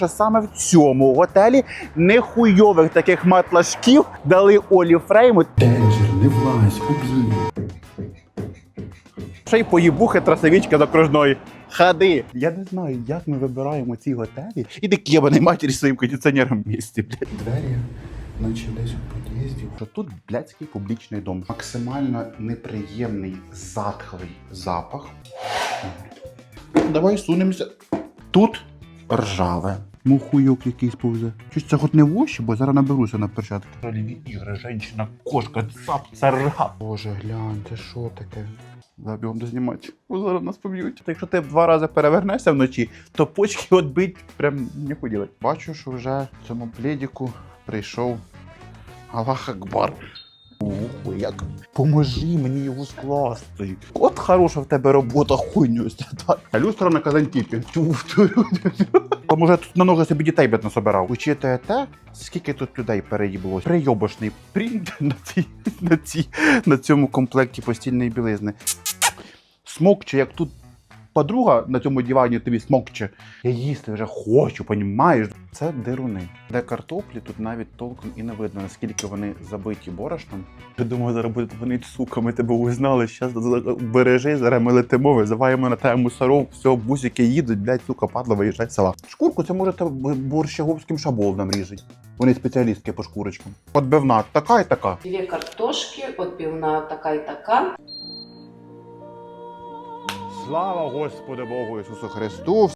що саме в цьому готелі нехуйових таких матлашків дали Олі Фрейму. Денджер, не влазь, убій. Ще й поїбухи трасовічки з окружної. Ходи. Я не знаю, як ми вибираємо ці готелі. І такі єбаний матері своїм кондиціонером в місті, блядь. Двері, наче десь у під'їзді. Що тут блядський публічний дом. Максимально неприємний, затхлий запах. Давай сунемося. Тут ржаве. Мухуйок якийсь повзе. Щось це хоч не воші, бо зараз наберуся на перчатки. Рольові ігри, жінка, кошка, цап, царап. Боже, глянь, це що таке? Забігом дознімати. Бо зараз нас поб'ють. Якщо ти два рази перевернешся вночі, то почки от бить прям не поділить. Бачу, що вже в цьому пледіку прийшов Аллах Акбар. Як. Поможи мені його скласти. От хороша в тебе робота хуйню страдати. А люстра на казантіпі. А може тут на ноги собі дітей би насобирав. Учите те, скільки тут людей переїблось. Прийобошний принт на цій, на цій, на цьому комплекті постільної білизни. Смок, чи як тут подруга на цьому дивані тобі смокче. Я їсти вже хочу, понімаєш? Це дируни. Де картоплі тут навіть толком і не видно, наскільки вони забиті борошном. Я думаю, зараз буде вони сука, ми тебе узнали. Щас бережи, зараз ми летимо, визиваємо на тебе мусоров, все, бусики їдуть, блядь, сука, падла, виїжджай з села. Шкурку це може борщаговським шаболдом ріжуть. Вони спеціалістки по шкурочкам. Отбивна така і така. Две картошки, отбивная такая и така. Слава Господу Богу Ісусу Христу!